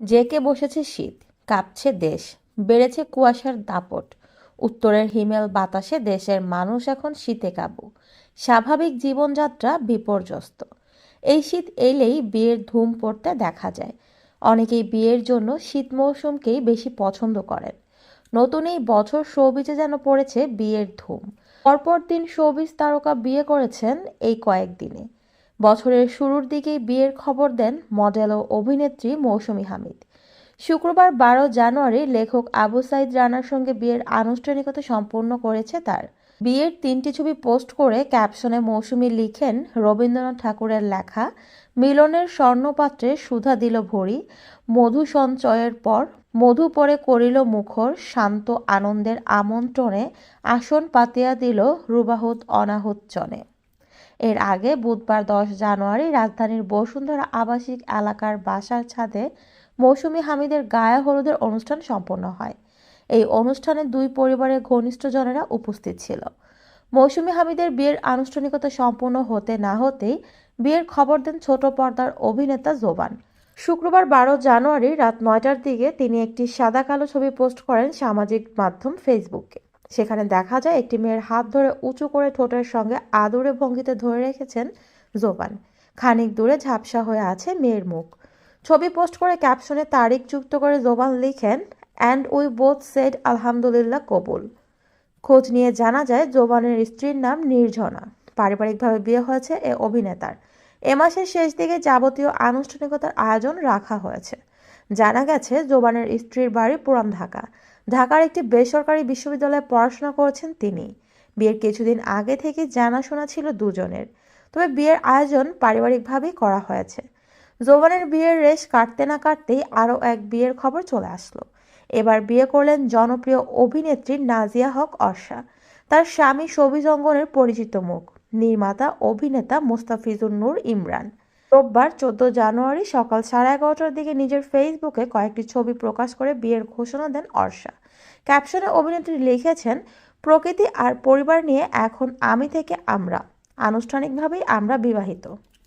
JK বসেছে শীত, কাঁপছে দেশ, বেড়েছে কুয়াশার দাপট। উত্তরের হিমেল বাতাসে দেশের মানুষ এখন শীতে কাবু। স্বাভাবিক জীবনযাত্রা বিপর্যস্ত। এই শীত এলেই বিয়ের ধুম পড়তে দেখা যায়। অনেকেই বিয়ের জন্য শীত মৌসুমকেই বেশি পছন্দ করেন। নতুন এই বছর শোবিজে যেন পড়েছে বিয়ের ধুম। পরপর দিন শোবিজ তারকা বিয়ে করেছেন এই কয়েকদিনে। বছরের শুরুর দিকেই বিয়ের খবর দেন মডেল ও অভিনেত্রী মৌসুমী হামিদ। শুক্রবার বারো জানুয়ারি লেখক আবু সাইদ রানার সঙ্গে বিয়ের আনুষ্ঠানিকতা সম্পন্ন করেছে তার। বিয়ের তিনটি ছবি পোস্ট করে ক্যাপশনে মৌসুমী লিখেন, রবীন্দ্রনাথ ঠাকুরের লেখা, মিলনের স্বর্ণপাত্রে সুধা দিল ভরি, মধু সঞ্চয়ের পর মধু পরে করিল মুখর, শান্ত আনন্দের আমন্ত্রণে আসন পাতিয়া দিল রুবাহুত অনাহুত জনে এর আগে বুধবার দশ জানুয়ারি রাজধানীর বসুন্ধরা আবাসিক এলাকার বাসার ছাদে মৌসুমী হামিদের গায়ে হলুদের অনুষ্ঠান সম্পন্ন হয়। এই অনুষ্ঠানে দুই পরিবারের ঘনিষ্ঠজনেরা উপস্থিত ছিল। মৌসুমী হামিদের বিয়ের আনুষ্ঠানিকতা সম্পন্ন হতে না হতেই বিয়ের খবর দেন ছোট পর্দার অভিনেতা জোবান। শুক্রবার বারো জানুয়ারি রাত নয়টার দিকে তিনি একটি সাদা কালো ছবি পোস্ট করেন সামাজিক মাধ্যম ফেসবুকে। সেখানে দেখা যায় একটি মেয়ের হাত ধরে উঁচু করে ঠোঁটের সঙ্গে আদুরে ভঙ্গিতে ধরে রেখেছেন জোবান। খানিক দূরে ঝাপসা হয়ে আছে মেয়ের মুখ। ছবি পোস্ট করে ক্যাপশনে তারিখ যুক্ত করে জোবান লিখেন, অ্যান্ড উই বোথ সেড আলহামদুলিল্লাহ কবুল। খোঁজ নিয়ে জানা যায় জোবানের স্ত্রীর নাম নির্ঝনা। পারিবারিকভাবে বিয়ে হয়েছে এ অভিনেতার। এ মাসের শেষ দিকে যাবতীয় আনুষ্ঠানিকতার আয়োজন রাখা হয়েছে। জানা গেছে, জোবানের স্ত্রীর বাড়ি পুরান ঢাকা। ঢাকার একটি বেসরকারি বিশ্ববিদ্যালয়ে পড়াশোনা করেছেন তিনি। বিয়ের কিছুদিন আগে থেকে জানাশোনা ছিল দুজনের। তবে বিয়ের আয়োজন পারিবারিকভাবেই করা হয়েছে। জোবানের বিয়ের রেশ কাটতে না কাটতেই আরও এক বিয়ের খবর চলে আসলো। এবার বিয়ে করলেন জনপ্রিয় অভিনেত্রী নাজিয়া হক অর্ষা। তার স্বামী সবিজ অঙ্গনের পরিচিত মুখ। নির্মাতা, অভিনেতা মোস্তাফিজুর নূর ইমরান। রোববার চোদ্দ জানুয়ারি সকাল সাড়ে এগারোটার দিকে নিজের ফেসবুকে কয়েকটি ছবি প্রকাশ করে বিয়ের ঘোষণা দেন অর্ষা। ক্যাপশনে অভিনেত্রী লিখেছেন, প্রকৃতি আর পরিবার নিয়ে এখন আমি থেকে আমরা। আনুষ্ঠানিকভাবেই আমরা বিবাহিত।